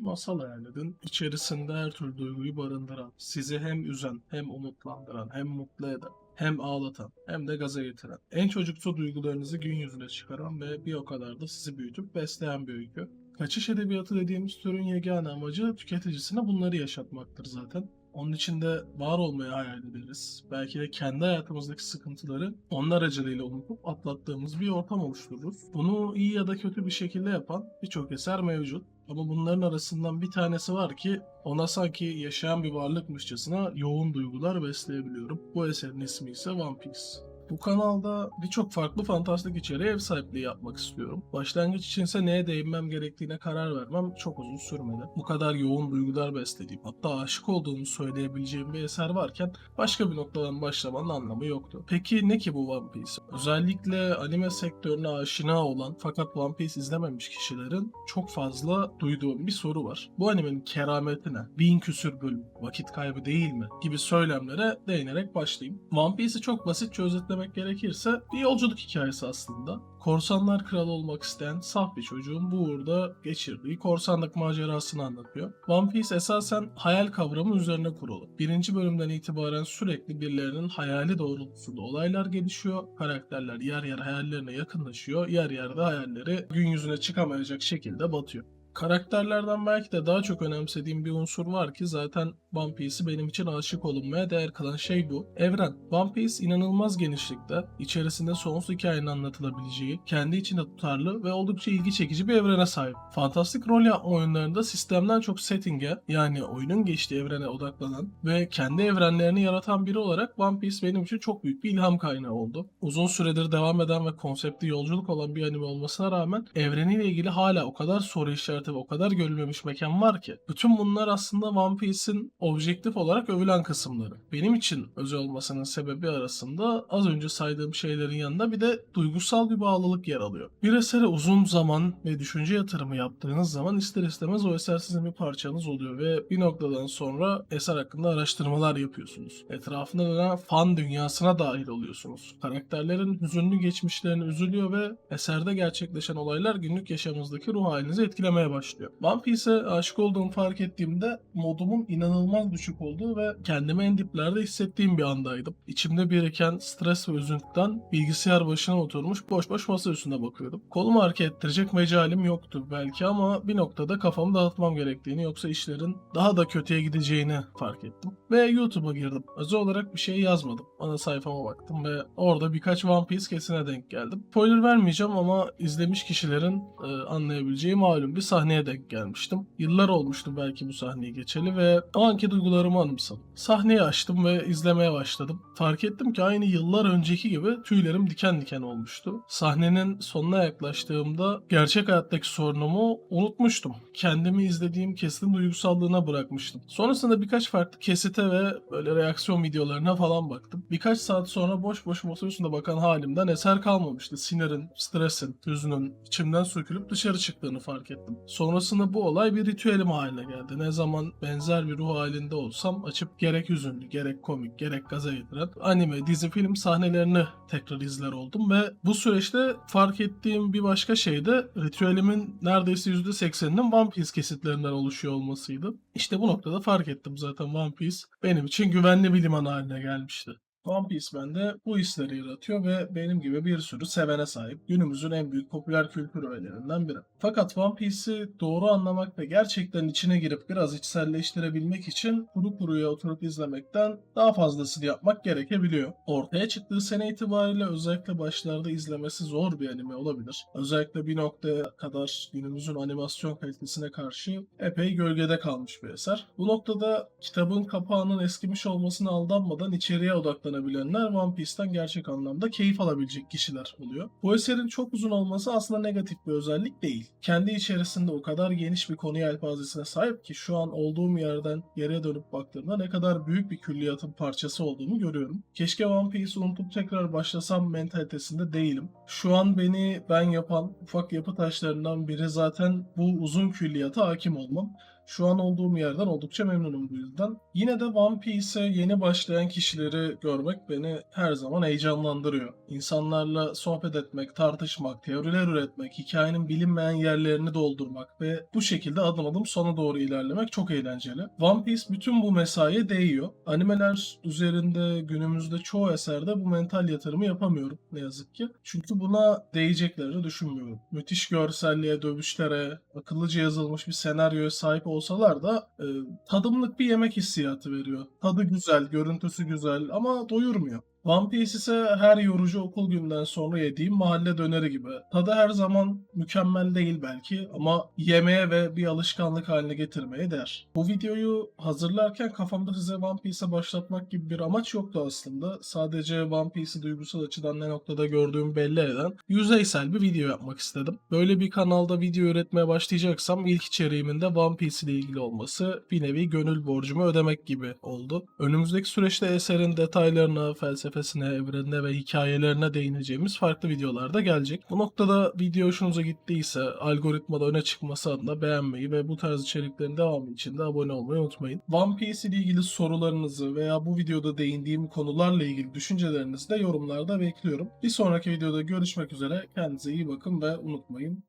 Bir masal hayal edin. İçerisinde her türlü duyguyu barındıran, sizi hem üzen, hem umutlandıran, hem mutlu eden, hem ağlatan, hem de gaza getiren. En çocuksu duygularınızı gün yüzüne çıkaran ve bir o kadar da sizi büyütüp besleyen bir öykü. Kaçış edebiyatı dediğimiz türün yegane amacı tüketicisine bunları yaşatmaktır zaten. Onun içinde var olmayı hayal ederiz. Belki de kendi hayatımızdaki sıkıntıları onun aracılığıyla unutup atlattığımız bir ortam oluştururuz. Bunu iyi ya da kötü bir şekilde yapan birçok eser mevcut. Ama bunların arasından bir tanesi var ki ona sanki yaşayan bir varlıkmışçasına yoğun duygular besleyebiliyorum. Bu eserin ismi ise One Piece. Bu kanalda birçok farklı fantastik içeriğe ev sahipliği yapmak istiyorum. Başlangıç içinse neye değinmem gerektiğine karar vermem çok uzun sürmedi. Bu kadar yoğun duygular beslediğim, hatta aşık olduğumu söyleyebileceğim bir eser varken başka bir noktadan başlamanın anlamı yoktu. Peki ne ki bu One Piece? Özellikle anime sektörüne aşina olan fakat One Piece izlememiş kişilerin çok fazla duyduğum bir soru var. Bu animenin kerameti ne? Bin küsür bölüm, vakit kaybı değil mi? Gibi söylemlere değinerek başlayayım. One Piece'i çok basitçe özetlemek gerekirse bir yolculuk hikayesi aslında. Korsanlar kralı olmak isteyen saf bir çocuğun bu uğurda geçirdiği korsanlık macerasını anlatıyor. One Piece esasen hayal kavramı üzerine kurulu. Birinci bölümden itibaren sürekli birilerinin hayali doğrultusunda olaylar gelişiyor. Karakterler yer yer hayallerine yakınlaşıyor. Yer yer de hayalleri gün yüzüne çıkamayacak şekilde batıyor. Karakterlerden belki de daha çok önemsediğim bir unsur var ki zaten One Piece'i benim için aşık olunmaya değer kılan şey bu. Evren. One Piece inanılmaz genişlikte, içerisinde sonsuz hikayenin anlatılabileceği, kendi içinde tutarlı ve oldukça ilgi çekici bir evrene sahip. Fantastik rol yapma oyunlarında sistemden çok setting'e yani oyunun geçtiği evrene odaklanan ve kendi evrenlerini yaratan biri olarak One Piece benim için çok büyük bir ilham kaynağı oldu. Uzun süredir devam eden ve konseptli yolculuk olan bir anime olmasına rağmen evreniyle ilgili hala o kadar soru işareti ve o kadar görülmemiş mekan var ki. Bütün bunlar aslında One Piece'in objektif olarak övülen kısımları. Benim için özel olmasının sebebi arasında az önce saydığım şeylerin yanında bir de duygusal bir bağlılık yer alıyor. Bir esere uzun zaman ve düşünce yatırımı yaptığınız zaman ister istemez o eser sizin bir parçanız oluyor ve bir noktadan sonra eser hakkında araştırmalar yapıyorsunuz. Etrafında dönen fan dünyasına dahil oluyorsunuz. Karakterlerin hüzünlü geçmişlerini üzülüyor ve eserde gerçekleşen olaylar günlük yaşamınızdaki ruh halinizi etkilemeye başlıyor. One Piece'e aşık olduğumu fark ettiğimde modumun inanılmaz düşük olduğu ve kendimi en diplerde hissettiğim bir andaydım. İçimde biriken stres ve üzüntüden bilgisayar başına oturmuş boş boş masa üstünde bakıyordum. Kolumu hareket ettirecek mecalim yoktu belki ama bir noktada kafamı dağıtmam gerektiğini yoksa işlerin daha da kötüye gideceğini fark ettim. Ve YouTube'a girdim. Özel olarak bir şey yazmadım. Ana sayfama baktım ve orada birkaç One Piece kesine denk geldim. Spoiler vermeyeceğim ama izlemiş kişilerin e, anlayabileceği malum bir sahneye denk gelmiştim. Yıllar olmuştu belki bu sahneyi geçeli ve o anki duygularımı anımsadım. Sahneyi açtım ve izlemeye başladım. Fark ettim ki aynı yıllar önceki gibi tüylerim diken diken olmuştu. Sahnenin sonuna yaklaştığımda gerçek hayattaki sorunumu unutmuştum. Kendimi izlediğim kesitin duygusallığına bırakmıştım. Sonrasında birkaç farklı kesite ve böyle reaksiyon videolarına falan baktım. Birkaç saat sonra boş boş üstünde bakan halimden eser kalmamıştı. Sinirin, stresin, hüznün içimden sökülüp dışarı çıktığını fark ettim. Sonrasında bu olay bir ritüelim haline geldi. Ne zaman benzer bir ruh halinde olsam açıp gerek hüzünlü, gerek komik, gerek gaza getiren anime, dizi, film sahnelerini tekrar izler oldum ve bu süreçte fark ettiğim bir başka şey de ritüelimin neredeyse %80'inin One Piece kesitlerinden oluşuyor olmasıydı. İşte bu noktada fark ettim zaten One Piece benim için güvenli bir liman haline gelmişti. One Piece bende bu hisleri yaratıyor ve benim gibi bir sürü sevene sahip. Günümüzün en büyük popüler kültür öğelerinden biri. Fakat One Piece'i doğru anlamak ve gerçekten içine girip biraz içselleştirebilmek için kuru kuruya oturup izlemekten daha fazlasını yapmak gerekebiliyor. Ortaya çıktığı sene itibariyle özellikle başlarda izlemesi zor bir anime olabilir. Özellikle bir noktaya kadar günümüzün animasyon kalitesine karşı epey gölgede kalmış bir eser. Bu noktada kitabın kapağının eskimiş olmasına aldanmadan içeriye odaklanabilenler One Piece'ten gerçek anlamda keyif alabilecek kişiler oluyor. Bu eserin çok uzun olması aslında negatif bir özellik değil. Kendi içerisinde o kadar geniş bir konu yelpazesine sahip ki şu an olduğum yerden geriye dönüp baktığımda ne kadar büyük bir külliyatın parçası olduğunu görüyorum. Keşke One Piece'i unutup tekrar başlasam mentalitesinde değilim. Şu an beni ben yapan ufak yapı taşlarından biri zaten bu uzun külliyata hakim olmam. Şu an olduğum yerden oldukça memnunum bu yüzden. Yine de One Piece'e yeni başlayan kişileri görmek beni her zaman heyecanlandırıyor. İnsanlarla sohbet etmek, tartışmak, teoriler üretmek, hikayenin bilinmeyen yerlerini doldurmak ve bu şekilde adım adım sona doğru ilerlemek çok eğlenceli. One Piece bütün bu mesaiye değiyor. Animeler üzerinde günümüzde çoğu eserde bu mental yatırımı yapamıyorum ne yazık ki. Çünkü buna değeceklerini düşünmüyorum. Müthiş görselliğe, dövüşlere, akıllıca yazılmış bir senaryoya sahip olsalar da e, tadımlık bir yemek hissiyatı veriyor. Tadı güzel, görüntüsü güzel ama doyurmuyor. One Piece ise her yorucu okul günden sonra yediğim mahalle döneri gibi. Tadı her zaman mükemmel değil belki ama yemeye ve bir alışkanlık haline getirmeye değer. Bu videoyu hazırlarken kafamda size One Piece'e başlatmak gibi bir amaç yoktu aslında. Sadece One Piece'i duygusal açıdan ne noktada gördüğümü belli eden yüzeysel bir video yapmak istedim. Böyle bir kanalda video üretmeye başlayacaksam ilk içeriğimin de One Piece ile ilgili olması bir nevi gönül borcumu ödemek gibi oldu. Önümüzdeki süreçte eserin detaylarına, felsefesine, evrenine ve hikayelerine değineceğimiz farklı videolarda gelecek. Bu noktada video hoşunuza gittiyse algoritmada öne çıkması adına beğenmeyi ve bu tarz içeriklerin devamı için de abone olmayı unutmayın. One Piece ile ilgili sorularınızı veya bu videoda değindiğim konularla ilgili düşüncelerinizi de yorumlarda bekliyorum. Bir sonraki videoda görüşmek üzere. Kendinize iyi bakın ve unutmayın.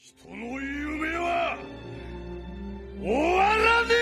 人の夢は終わらねえ